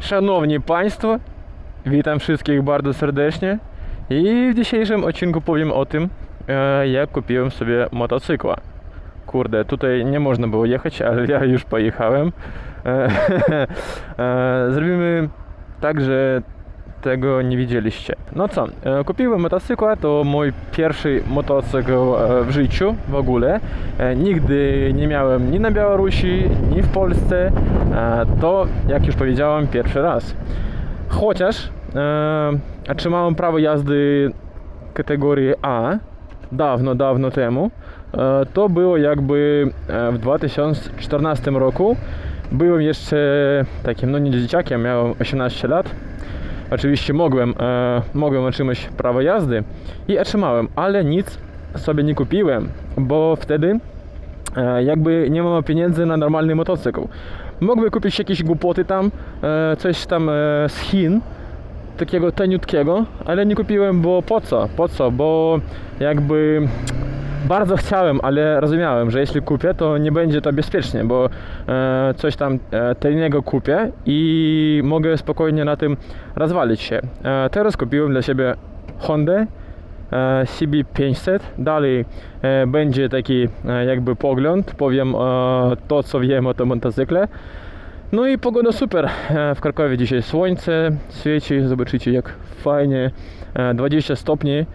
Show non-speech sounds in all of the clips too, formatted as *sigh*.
Szanowni Państwo, witam wszystkich bardzo serdecznie i w dzisiejszym odcinku powiem o tym, e, jak kupiłem sobie motocykla. Kurde, tutaj nie można było jechać, ale ja już pojechałem. E, *laughs* e, Zrobimy tak, że tego nie widzieliście. No co, e, kupiłem motocykla, to mój pierwszy motocykl e, w życiu w ogóle. E, Nigdy nie miałem ni na Białorusi, ni w Polsce. To, jak już powiedziałem, pierwszy raz. Chociaż otrzymałem prawo jazdy kategorii A dawno, dawno temu. To było jakby w 2014 roku. Byłem jeszcze takim, no nie dzieciakiem, miałem 18 lat. Oczywiście mogłem, e, mogłem otrzymać prawo jazdy i otrzymałem, ale nic sobie nie kupiłem, bo wtedy e, jakby nie mam pieniędzy na normalny motocykl. Mogłem kupić jakieś głupoty tam, e, coś tam e, z Chin, takiego taniutkiego, ale nie kupiłem, bo po co? Po co? Bo jakby bardzo chciałem, ale rozumiałem, że jeśli kupię, to nie będzie to bezpiecznie, bo e, coś tam e, tajnego kupię i mogę spokojnie na tym rozwalić się. E, teraz kupiłem dla siebie Hondę e, CB500. Dalej e, będzie taki e, jakby pogląd, powiem e, to, co wiem o tym motocykle. No i pogoda super. E, W Krakowie dzisiaj słońce świeci, zobaczycie jak fajnie. E, 20 stopni, e,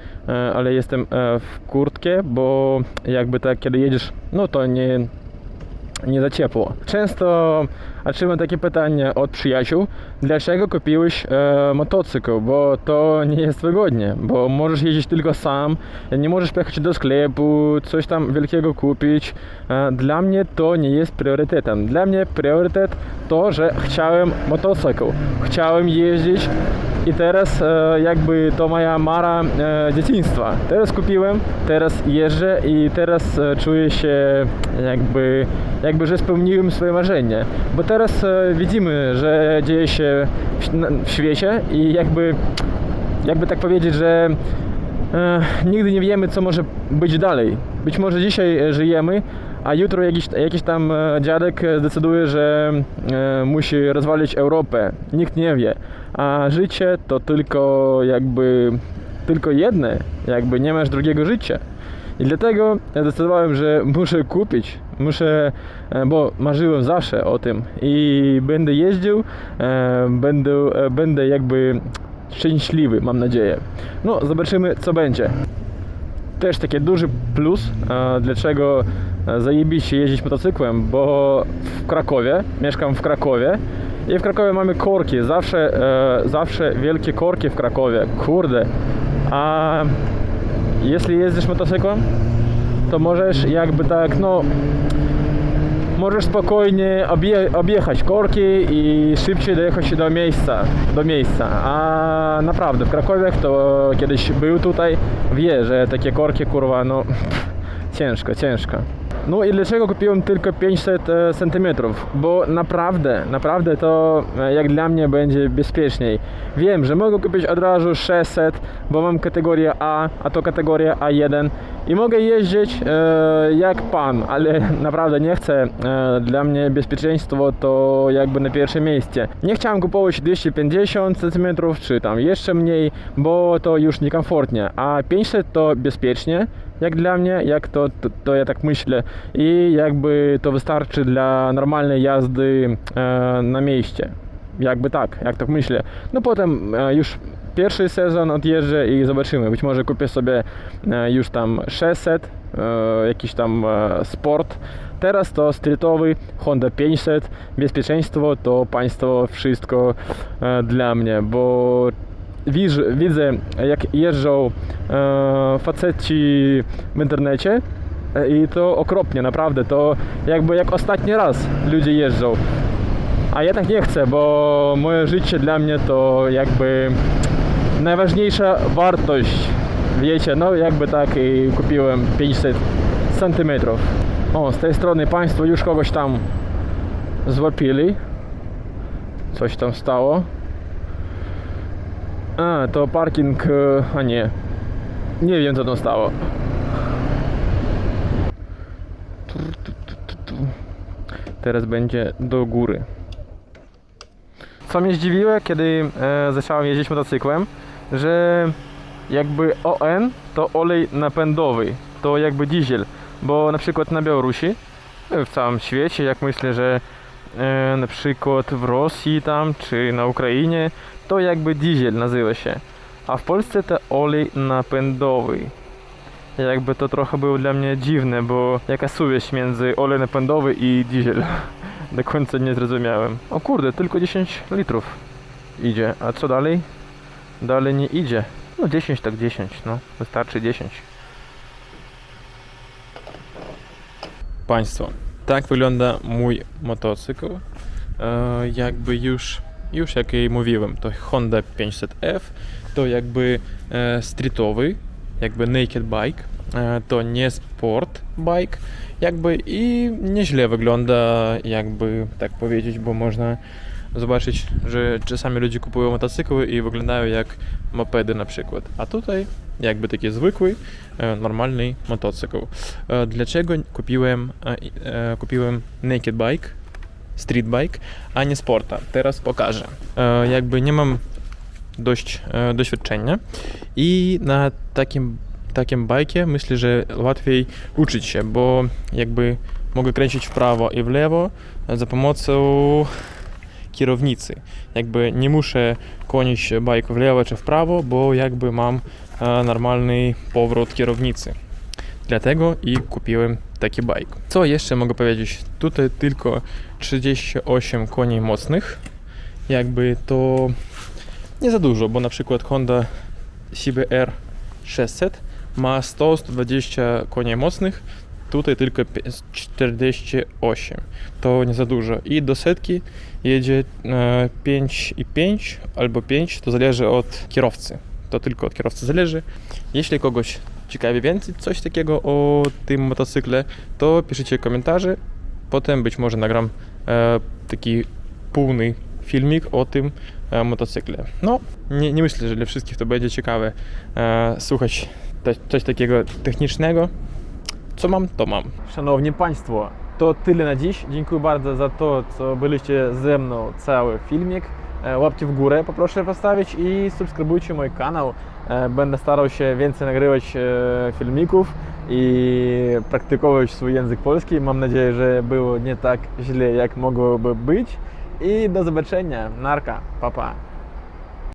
ale jestem e, w kurtkę, bo jakby tak kiedy jedziesz, no to nie, nie za ciepło. Często otrzymam takie pytania od przyjaciół, dlaczego kupiłeś e, motocykl, bo to nie jest wygodnie, bo możesz jeździć tylko sam, nie możesz pojechać do sklepu, coś tam wielkiego kupić. E, dla mnie to nie jest priorytetem. Dla mnie priorytet to, że chciałem motocykl, chciałem jeździć i teraz e, jakby to moja mara e, dzieciństwa. Teraz kupiłem, teraz jeżdżę i teraz e, czuję się jakby, jakby, że spełniłem swoje marzenie. Bo teraz e, widzimy, że dzieje się w, w świecie i jakby, jakby tak powiedzieć, że e, nigdy nie wiemy, co może być dalej. Być może dzisiaj e, żyjemy, a jutro jakiś, jakiś tam e, dziadek e, zdecyduje, że e, musi rozwalić Europę. Nikt nie wie. A życie to tylko jakby tylko jedne, jakby nie masz drugiego życia. I dlatego zdecydowałem, że muszę kupić, muszę, bo marzyłem zawsze o tym i będę jeździł, będę, będę jakby szczęśliwy, mam nadzieję. No, zobaczymy co będzie też taki duży plus, e, dlaczego e, zajebiście jeździć motocyklem, bo w Krakowie, mieszkam w Krakowie i w Krakowie mamy korki, zawsze, e, zawsze wielkie korki w Krakowie, kurde, a jeśli jeździsz motocyklem, to możesz jakby tak, no możesz spokojnie obje, objechać korki i szybciej dojechać do miejsca, do miejsca. A naprawdę w Krakowie, kto kiedyś był tutaj, wie, że takie korki kurwa, no *laughs* ciężko, ciężko. No i dlaczego kupiłem tylko 500 cm? Bo naprawdę, naprawdę to e, jak dla mnie będzie bezpieczniej. Wiem, że mogę kupić od razu 600, bo mam kategorię A, a to kategoria A1 i mogę jeździć e, jak pan, ale naprawdę nie chcę. E, dla mnie bezpieczeństwo to jakby na pierwsze miejsce. Nie chciałem kupować 250 cm czy tam jeszcze mniej, bo to już niekomfortnie, a 500 to bezpiecznie jak dla mnie, jak to, to, to ja tak myślę i jakby to wystarczy dla normalnej jazdy e, na mieście. Jakby tak, jak tak myślę. No potem e, już pierwszy sezon odjeżdżę i zobaczymy. Być może kupię sobie e, już tam 600, e, jakiś tam e, sport. Teraz to streetowy Honda 500. Bezpieczeństwo to państwo wszystko e, dla mnie, bo widzę, jak jeżdżą e, faceci w internecie e, i to okropnie, naprawdę. To jakby jak ostatni raz ludzie jeżdżą. A ja tak nie chcę, bo moje życie dla mnie to jakby najważniejsza wartość. Wiecie, no jakby tak i kupiłem 500 centymetrów. O, z tej strony Państwo już kogoś tam złapili. Coś tam stało. A, to parking, e, a nie. Nie wiem co tam stało. Teraz będzie do góry. co mnie zdziwiło, kiedy e, zacząłem jeździć motocyklem, że jakby ON to olej napędowy, to jakby diesel, bo na przykład na Białorusi, e, w całym świecie, jak myślę, że na przykład w Rosji tam, czy na Ukrainie, to jakby diesel nazywa się, a w Polsce to olej napędowy. Jakby to trochę było dla mnie dziwne, bo jaka suwieść między olej napędowy i diesel. *laughs* Do końca nie zrozumiałem. O kurde, tylko 10 litrów idzie. A co dalej? Dalej nie idzie. No 10 tak 10, no. Wystarczy 10. Państwo, tak wygląda mój motocykl. E, jakby już, już jak i mówiłem, to Honda 500F, to jakby e, streetowy, jakby naked bike. E, to nie sport bike, jakby i nieźle wygląda, jakby tak powiedzieć, bo można zobaczyć, że czasami ludzie kupują motocykły i wyglądają jak mopedy na przykład. A tutaj jakby taki zwykły, e, normalny motocykl. E, Dlaczego kupiłem, e, kupiłem naked bike, street bike, a nie sporta? Teraz pokażę. Jakby nie mam dość doświadczenia i na takim, takim bajkie myślę, że łatwiej uczyć się, bo jakby mogę kręcić w prawo i w lewo za pomocą kierownicy. Jakby nie muszę kłonić bajk w lewo czy w prawo, bo jakby mam e, normalny powrót kierownicy. Dlatego i kupiłem taki bajk. Co jeszcze mogę powiedzieć? Tutaj tylko 38 koni mocnych. Jakby to nie za dużo, bo na przykład Honda CBR 600 ma 100-120 koni mocnych, tutaj tylko pi- 48. To nie za dużo. I do setki jedzie e, 5,5 albo 5, to zależy od kierowcy. To tylko od kierowcy zależy. Jeśli kogoś ciekawi więcej coś takiego o tym motocykle, to piszcie komentarze. Potem być może nagram e, taki pełny filmik o tym e, motocykle. No, nie, nie myślę, że dla wszystkich to będzie ciekawe e, słuchać coś takiego technicznego. Co mam, to mam. Szanowni Państwo, to tyle na dziś. Dziękuję bardzo za to, co byliście ze mną cały filmik. E, Łapcie w górę poproszę postawić i subskrybujcie mój kanał. E, Będę starał się więcej nagrywać e, filmików i praktykować swój język polski. Mam nadzieję, że było nie tak źle, jak mogłoby być. I do zobaczenia. Narka. Pa, pa.